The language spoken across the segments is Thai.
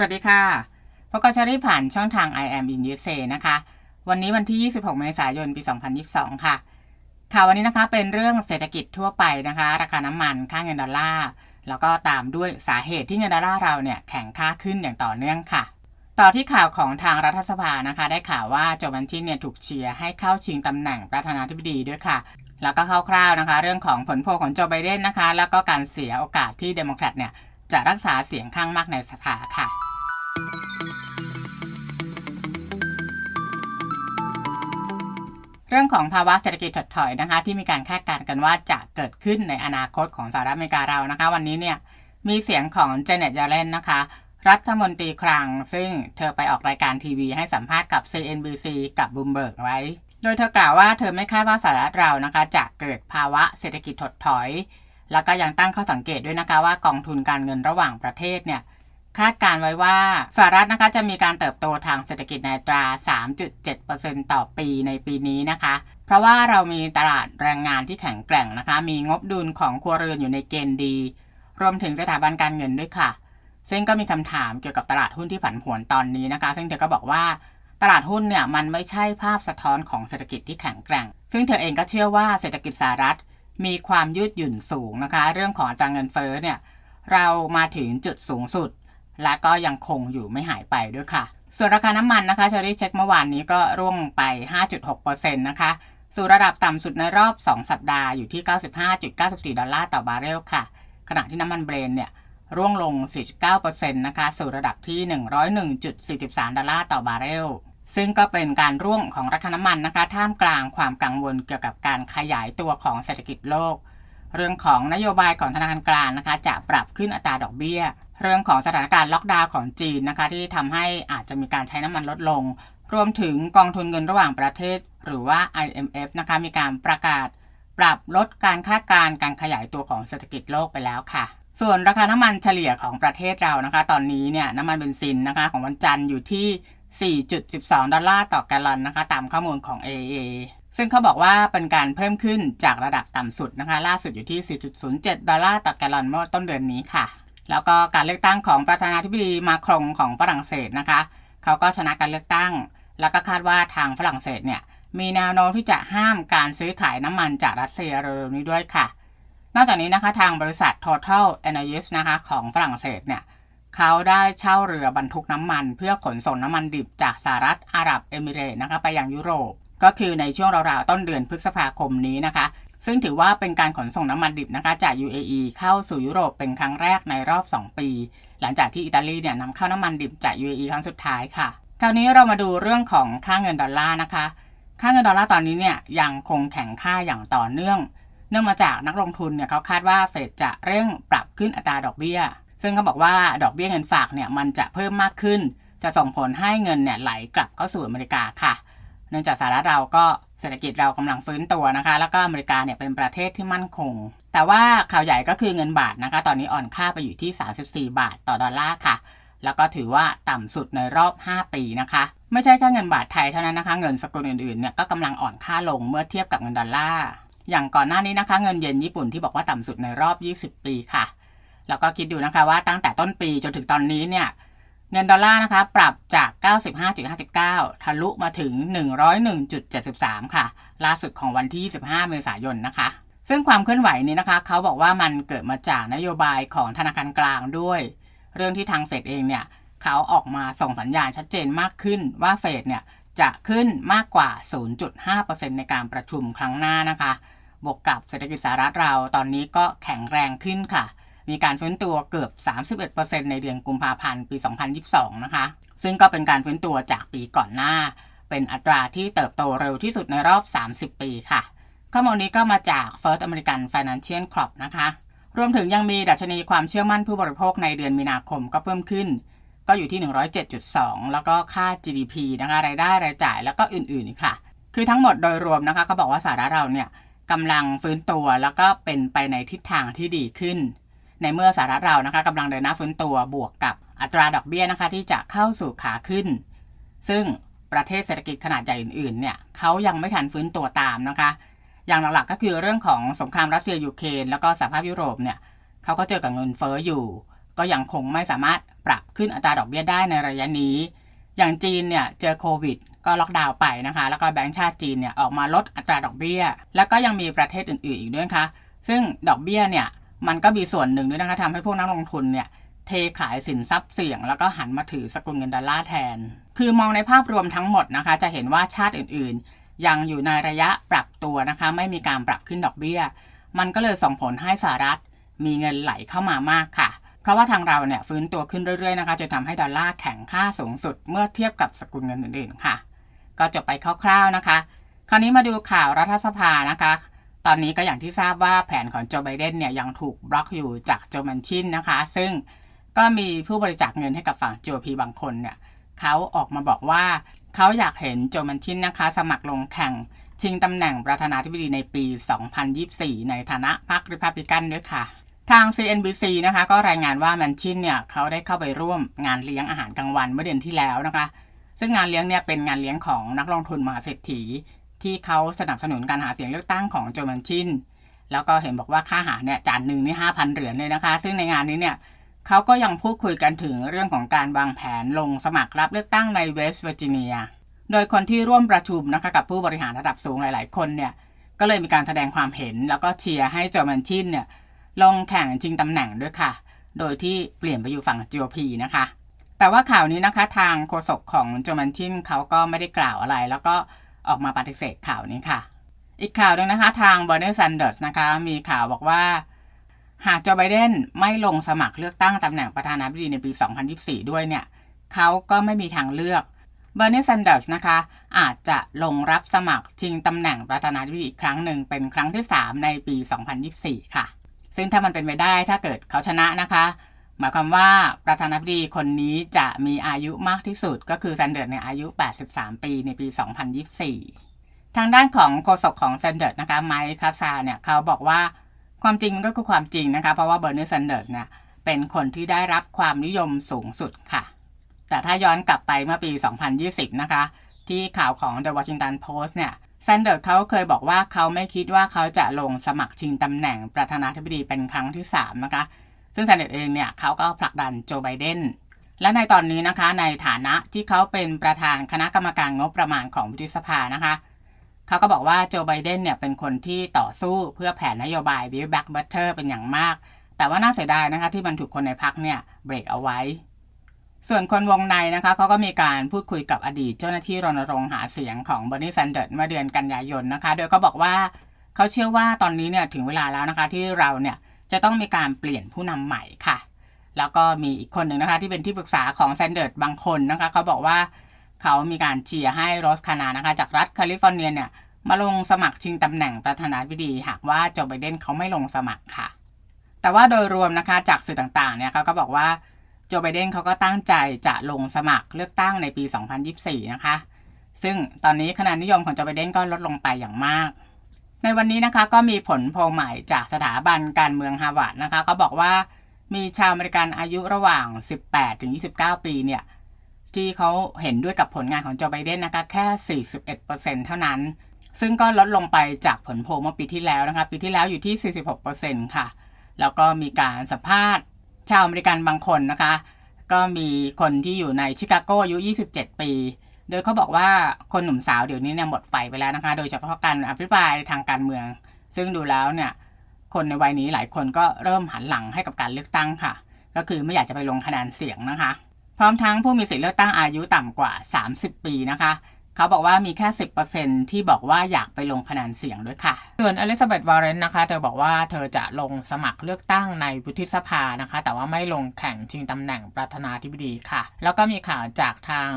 สวัสดีค่ะพบกับชารี่ผ่านช่องทาง I am in USA นะคะ วันนี้วันที่ 26 เมษายน ปี 2022 ค่ะ ข่าววันนี้นะคะเป็นเรื่องเศรษฐกิจทั่วไปนะคะ ราคาน้ำมัน ค่าเงินดอลลาร์ แล้วก็ตามด้วยสาเหตุที่เงินดอลลาร์เราเนี่ยแข็งค่าขึ้นอย่างต่อเนื่องค่ะ ต่อที่ข่าวของทางรัฐสภานะคะ ได้ข่าวว่าโจบันชินเนี่ยถูกเชียร์ให้เข้าชิงตำแหน่งประธานาธิบดีด้วยค่ะ แล้วก็คร่าวๆนะคะ เรื่องของผลโพลของโจไบเดนนะคะ แล้วก็การเสียโอกาสที่เดโมแครตเนี่ยจะรักษาเสียงข้างมากในสภาค่ะ เรื่องของภาวะเศรษฐกิจถดถอยนะคะที่มีการคาดการณ์กันว่าจะเกิดขึ้นในอนาคตของสหรัฐอเมริกาเรานะคะ วันนี้เนี่ยมีเสียงของเจเน็ตยาเลนนะคะ รัฐมนตรีคลัง ซึ่งเธอไปออกรายการทีวีให้สัมภาษณ์กับ CNBC กับบูมเบิร์กไว้ โดยเธอกล่าวว่าเธอไม่คาดว่าสหรัฐเรานะคะ จะเกิดภาวะเศรษฐกิจถดถอย แล้วก็ยังตั้งข้อสังเกตด้วยนะคะว่ากองทุนการเงินระหว่างประเทศเนี่ย คาดการไว้ว่าสหรัฐนะคะจะมีการเติบโตทางเศรษฐกิจในอัตรา 3.7%ต่อปีในปีนี้นะคะ เพราะว่าเรามีตลาดแรงงานที่แข็งแกร่งนะคะ มีงบดุลของครัวเรือนอยู่ในเกณฑ์ดี รวมถึงสถาบันการเงินด้วยค่ะ ซึ่งก็มีคำถามเกี่ยวกับตลาดหุ้นที่ผันผวนตอนนี้นะคะ ซึ่งเธอก็บอกว่าตลาดหุ้นเนี่ยมันไม่ใช่ภาพสะท้อนของเศรษฐกิจที่แข็งแกร่ง ซึ่งเธอเองก็เชื่อว่าเศรษฐกิจสหรัฐ มีความยืดหยุ่นสูงนะคะ เรื่องของอัตราเงินเฟ้อเนี่ยเรามาถึงจุดสูงสุด และก็ยังคงอยู่ไม่หายไปด้วยค่ะ ส่วนราคาน้ำมันนะคะเชอรี่เช็คเมื่อวานนี้ก็ร่วงไป 5.6%นะคะสู่ระดับต่ำสุดในรอบ 2 สัปดาห์อยู่ที่ 95.94 ดอลลาร์ต่อบาร์เรลค่ะ ขณะที่น้ำมันเบรนเนี่ยร่วงลง 4.9%นะคะสู่ระดับที่ 101.43 ดอลลาร์ต่อบาร์เรล ซึ่งก็เป็นการร่วงของราคาน้ำมันนะคะ ท่ามกลางความกังวลเกี่ยวกับการขยายตัวของเศรษฐกิจโลก เรื่องของนโยบายของธนาคารกลางนะคะ จะปรับขึ้นอัตราดอกเบี้ย เรื่องของสถานการณ์ล็อกดาวน์ของจีนนะคะ ที่ทำให้อาจจะมีการใช้น้ำมันลดลง รวมถึงกองทุนเงินระหว่างประเทศ หรือว่า IMF นะคะมีการประกาศ ปรับลดการคาดการณ์การขยายตัวของเศรษฐกิจโลกไปแล้วค่ะส่วนราคาน้ำมันเฉลี่ยของประเทศเรานะคะ ตอนนี้เนี่ยน้ำมันเบนซินนะคะของวันจันทร์อยู่ที่ 4.12 ดอลลาร์ต่อแกลลอนนะคะ ตามข้อมูลของ AA ซึ่งเขาบอกว่าเป็นการเพิ่มขึ้นจากระดับต่ำสุดนะคะ ล่าสุดอยู่ที่ 4.07 ดอลลาร์ต่อแกลลอนเมื่อต้นเดือนนี้ค่ะ แล้วก็การเลือกตั้งของประธานาธิบดีมาครงของฝรั่งเศสนะคะ เขาก็ชนะการเลือกตั้ง แล้วก็คาดว่าทางฝรั่งเศสเนี่ยมีแนวโน้มที่จะห้ามการซื้อขายน้ำมันจากรัสเซียเร็วๆนี้ด้วยค่ะ นอกจากนี้นะคะทางบริษัท Total Energies นะคะของฝรั่งเศสเนี่ยเขาได้เช่าเรือบรรทุกน้ำมัน เพื่อขนส่งน้ำมันดิบจากสหรัฐอาหรับเอมิเรต์นะคะไปยังยุโรป ก็คือในช่วงราวๆต้นเดือนพฤษภาคมนี้นะคะ ซึ่งถือว่าเป็นการขนส่งน้ำมันดิบนะคะจาก UAE เข้าสู่ยุโรปเป็นครั้งแรกในรอบ 2 ปี หลังจากที่อิตาลีเนี่ยนำเข้าน้ำมันดิบจาก UAE ครั้งสุดท้ายค่ะ คราวนี้เรามาดูเรื่องของค่าเงินดอลลาร์นะคะ ค่าเงินดอลลาร์ตอนนี้เนี่ยยังคงแข็งค่าอย่างต่อเนื่อง เนื่องมาจากนักลงทุนเนี่ยเขาคาดว่าเฟดจะเร่งปรับขึ้นอัตราดอกเบี้ย ซึ่งเขาบอกว่าดอกเบี้ยเงินฝากเนี่ยมันจะเพิ่มมากขึ้น จะส่งผลให้เงินเนี่ยไหลกลับเข้าสู่อเมริกาค่ะ เนื่องจากสหรัฐเราก็เศรษฐกิจเรากำลังฟื้นตัวนะคะ แล้วก็อเมริกาเนี่ยเป็นประเทศที่มั่นคง แต่ว่าข่าวใหญ่ก็คือเงินบาทนะคะ ตอนนี้อ่อนค่าไปอยู่ที่ 34 บาทต่อดอลลาร์ค่ะ แล้วก็ถือว่าต่ำสุดในรอบ 5 ปีนะคะ ไม่ใช่แค่เงินบาทไทยเท่านั้นนะคะ เงินสกุลอื่นๆเนี่ยก็กำลังอ่อนค่าลงเมื่อเทียบกับเงินดอลลาร์อย่างก่อนหน้านี้นะคะ เงินเยนญี่ปุ่นที่บอกว่าต่ำสุดในรอบ 20 ปีค่ะ แล้วก็คิดดูนะคะว่าตั้งแต่ต้นปีจนถึงตอนนี้เนี่ย เงินดอลลาร์นะคะปรับจาก 95.59 ทะลุมาถึง 101.73 ค่ะ ล่าสุดของวันที่ 25 เมษายนนะคะ ซึ่งความเคลื่อนไหวนี้นะคะ เขาบอกว่ามันเกิดมาจากนโยบายของธนาคารกลางด้วย เรื่องที่ทางเฟดเองเนี่ยเขาออกมาส่งสัญญาณชัดเจนมากขึ้นว่าเฟดเนี่ยจะขึ้นมากกว่า 0.5%ในการประชุมครั้งหน้านะคะ บวกกับเศรษฐกิจสหรัฐเราตอนนี้ก็แข็งแรงขึ้นค่ะ มีการฟื้นตัวเกือบ 31%ในเดือนกุมภาพันธ์ปี 2022 นะคะ ซึ่งก็เป็นการฟื้นตัวจากปีก่อนหน้า เป็นอัตราที่เติบโตเร็วที่สุดในรอบ 30 ปีค่ะ ข้อมูลนี้ก็มาจาก First American Financial Corp นะคะ รวมถึงยังมีดัชนีความเชื่อมั่นผู้บริโภคในเดือนมีนาคมก็เพิ่มขึ้น ก็อยู่ที่ 107.2 แล้วก็ค่า GDP นะคะรายได้รายจ่ายแล้วก็อื่นๆค่ะ คือทั้งหมดโดยรวมนะคะเขาบอกว่าสหรัฐเราเนี่ยกำลังฟื้นตัวแล้วก็เป็นไปในทิศทางที่ดีขึ้น ในเมื่อสหรัฐเรานะคะกำลังเดินหน้าฟื้นตัวบวกกับอัตราดอกเบี้ยนะคะที่จะเข้าสู่ขาขึ้น ซึ่งประเทศเศรษฐกิจขนาดใหญ่อื่นๆเนี่ยเขายังไม่ทันฟื้นตัวตามนะคะ อย่างหลักๆก็คือเรื่องของสงครามรัสเซียยูเครนแล้วก็สหภาพยุโรปเนี่ยเขาก็เจอกับเงินเฟ้ออยู่ ก็ยังคงไม่สามารถปรับขึ้นอัตราดอกเบี้ยได้ในระยะนี้ อย่างจีนเนี่ยเจอโควิดก็ล็อกดาวน์ไปนะคะ แล้วก็แบงก์ชาติจีนเนี่ยออกมาลดอัตราดอกเบี้ย แล้วก็ยังมีประเทศอื่นๆ อีกด้วยนะคะ ซึ่งดอกเบี้ยเนี่ย มันก็มีส่วนหนึ่งด้วยนะคะทำให้พวกนักลงทุนเนี่ยเทขายสินทรัพย์เสี่ยง แล้วก็หันมาถือสกุลเงินดอลลาร์แทน คือมองในภาพรวมทั้งหมดนะคะ จะเห็นว่าชาติอื่นๆ ยังอยู่ในระยะปรับตัวนะคะ ไม่มีการปรับขึ้นดอกเบี้ย มันก็เลยส่งผลให้สหรัฐมีเงินไหลเข้ามามากค่ะ เพราะว่าทางเราเนี่ยฟื้นตัวขึ้นเรื่อยๆนะคะจนทำให้ดอลลาร์แข็งค่าสูงสุดเมื่อเทียบกับสกุลเงินอื่นๆค่ะ ก็จบไปคร่าวๆนะคะ คราวนี้มาดูข่าวรัฐสภานะคะ ตอนนี้ก็อย่างที่ทราบว่าแผนของโจไบเดนเนี่ยยังถูกบล็อกอยู่จากโจมันชินนะคะ ซึ่งก็มีผู้บริจาคเงินให้กับฝั่ง GOP บางคนเนี่ยเขาออกมาบอกว่าเขาอยากเห็นโจมันชินนะคะ สมัครลงแข่งชิงตำแหน่งประธานาธิบดีในปี 2024 ในฐานะพรรคริพับลิกันด้วยค่ะ ทาง CNBC นะคะก็รายงานว่าแมนชินเนี่ยเขาได้เข้าไปร่วมงานเลี้ยงอาหารกลางวันเมื่อเดือนที่แล้วนะคะ ซึ่งงานเลี้ยงเนี่ยเป็นงานเลี้ยงของนักลงทุนมหาเศรษฐี ที่เขาสนับสนุนการหาเสียงเลือกตั้งของโจแมนชินแล้วก็เห็นบอกว่าค่าอาหารเนี่ยจานหนึ่งนี่ห้าพันเหรียญเลยนะคะ ซึ่งในงานนี้เนี่ยเขาก็ยังพูดคุยกันถึงเรื่องของการวางแผนลงสมัครรับเลือกตั้งในเวสต์เวอร์จิเนีย โดยคนที่ร่วมประชุมนะคะกับผู้บริหารระดับสูงหลาย ๆ คนเนี่ยก็เลยมีการแสดงความเห็น แล้วก็เชียร์ให้โจแมนชินเนี่ยลงแข่งจริงตำแหน่งด้วยค่ะ โดยที่เปลี่ยนไปอยู่ฝั่ง GOP นะคะ แต่ว่าข่าวนี้นะคะทางโฆษกของโจแมนชินเขาก็ไม่ได้กล่าวอะไร แล้วก็ ออกมาปฏิเสธข่าวนี้ค่ะ อีกข่าวหนึงนะคะ ทางบอร์เนอร์แซนเดอร์สนะคะ มีข่าวบอกว่า หากโจไบเดนไม่ลงสมัครเลือกตั้งตำแหน่งประธานาธิบดีในปี 2024 ด้วยเนี่ยเขาก็ไม่มีทางเลือกเบอร์เนอร์แซนเดอร์สนะคะ อาจจะลงรับสมัครชิงตำแหน่งประธานาธิบดีอีกครั้งหนึ่งเป็นครั้งที่ 3 ในปี 2024 ค่ะ ซึ่งถ้ามันเป็นไปได้ถ้าเกิดเขาชนะนะคะ หมายความว่าประธานาธิบดีคนนี้จะมีอายุมากที่สุดก็คือแซนเดอร์เนี่ยอายุ 83 ปีในปี 2024 ทางด้านของโฆษกของแซนเดอร์นะคะไมค์คาซาเนี่ยเขาบอกว่าความจริงมันก็คือความจริงนะคะ เพราะว่าเบอร์นีแซนเดอร์เนี่ยเป็นคนที่ได้รับความนิยมสูงสุดค่ะ แต่ถ้าย้อนกลับไปเมื่อปี 2020 นะคะ ที่ข่าวของ The Washington Post เนี่ยแซนเดอร์เขาเคยบอกว่าเขาไม่คิดว่าเขาจะลงสมัครชิงตำแหน่งประธานาธิบดีเป็นครั้งที่ 3 นะคะ ซึ่งแซนเดอร์เองเนี่ยเขาก็ผลักดันโจไบเดนและในตอนนี้นะคะในฐานะที่เขาเป็นประธานคณะกรรมการงบประมาณของวุฒิสภานะคะเขาก็บอกว่าโจไบเดนเนี่ยเป็นคนที่ต่อสู้เพื่อแผนนโยบาย Build Back Better เป็นอย่างมาก แต่ว่าน่าเสียดายนะคะที่มันถูกคนในพักเนี่ยเบรกเอาไว้ ส่วนคนวงในนะคะเขาก็มีการพูดคุยกับอดีตเจ้าหน้าที่รณรงค์หาเสียงของบอร์นีแซนเดอร์เมื่อเดือนกันยายนนะคะ โดยเขาบอกว่าเขาเชื่อว่าตอนนี้เนี่ยถึงเวลาแล้วนะคะที่เราเนี่ย จะต้องมีการเปลี่ยนผู้นำใหม่ค่ะ แล้วก็มีอีกคนหนึ่งนะคะที่เป็นที่ปรึกษาของแซนเดอร์บางคนนะคะเขาบอกว่าเขามีการเชียร์ให้โรสคานานะคะ จากรัฐแคลิฟอร์เนียเนี่ยมาลงสมัครชิงตำแหน่งประธานาธิบดี หากว่าโจไบเดนเขาไม่ลงสมัครค่ะ แต่ว่าโดยรวมนะคะจากสื่อต่างๆเนี่ยเขาก็บอกว่าโจไบเดนเขาก็ตั้งใจจะลงสมัครเลือกตั้งในปี 2024 นะคะ ซึ่งตอนนี้คะแนนนิยมของโจไบเดนก็ลดลงไปอย่างมาก ในวันนี้นะคะก็มีผลโพลใหม่จากสถาบันการเมืองฮาวาดนะคะเขาบอกว่ามีชาวอเมริกันอายุระหว่าง 18 ถึง 29 ปีเนี่ยที่เขาเห็นด้วยกับผลงานของโจไบเดนนะคะแค่ 41%เท่านั้น ซึ่งก็ลดลงไปจากผลโพลเมื่อปีที่แล้วนะคะปีที่แล้วอยู่ที่ 46%ค่ะ แล้วก็มีการสัมภาษณ์ชาวอเมริกันบางคนนะคะ ก็มีคนที่อยู่ในชิคาโกอายุ 27 ปี โดยเขาบอกว่าคนหนุ่มสาวเดี๋ยวนี้เนี่ยหมดไฟไปแล้วนะคะ โดยเฉพาะการอภิปรายทางการเมือง ซึ่งดูแล้วเนี่ยคนในวัยนี้หลายคนก็เริ่มหันหลังให้กับการเลือกตั้งค่ะ ก็คือไม่อยากจะไปลงคะแนนเสียงนะคะ พร้อมทั้งผู้มีสิทธิเลือกตั้งอายุต่ำกว่า 30 ปีนะคะเขาบอกว่ามีแค่ 10%ที่บอกว่าอยากไปลงคะแนนเสียงด้วยค่ะ ส่วนอลิซาเบธวอร์เรนนะคะ เธอบอกว่าเธอจะลงสมัครเลือกตั้งในวุฒิสภานะคะ แต่ว่าไม่ลงแข่งชิงตำแหน่งประธานาธิบดีค่ะ แล้วก็มีข่าวจากทาง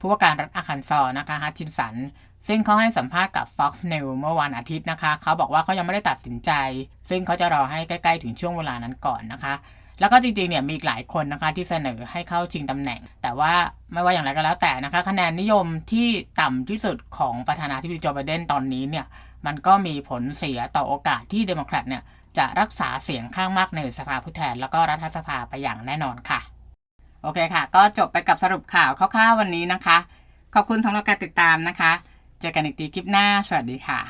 ผู้ว่าการรัฐอาคันซอนะคะฮัตชินสัน ซึ่งเขาให้สัมภาษณ์กับ Fox News เมื่อวันอาทิตย์นะคะ เขาบอกว่าเขายังไม่ได้ตัดสินใจ ซึ่งเขาจะรอให้ใกล้ๆ ถึงช่วงเวลานั้นก่อนนะคะ แล้วก็จริงๆ เนี่ยมีอีกหลายคนนะคะที่เสนอให้เข้าชิงตำแหน่ง แต่ว่าไม่ว่าอย่างไรก็แล้วแต่นะคะ คะแนนนิยมที่ต่ำที่สุดของประธานาธิบดีโจไบเดนตอนนี้เนี่ย มันก็มีผลเสียต่อโอกาสที่เดโมแครตเนี่ยจะรักษาเสียงข้างมากในสภาผู้แทน แล้วก็รัฐสภาไปอย่างแน่นอนค่ะ โอเคค่ะ ก็จบไปกับสรุปข่าวคร่าวๆวันนี้นะคะ ขอบคุณสำหรับการติดตามนะคะ เจอกันอีกทีคลิปหน้า สวัสดีค่ะ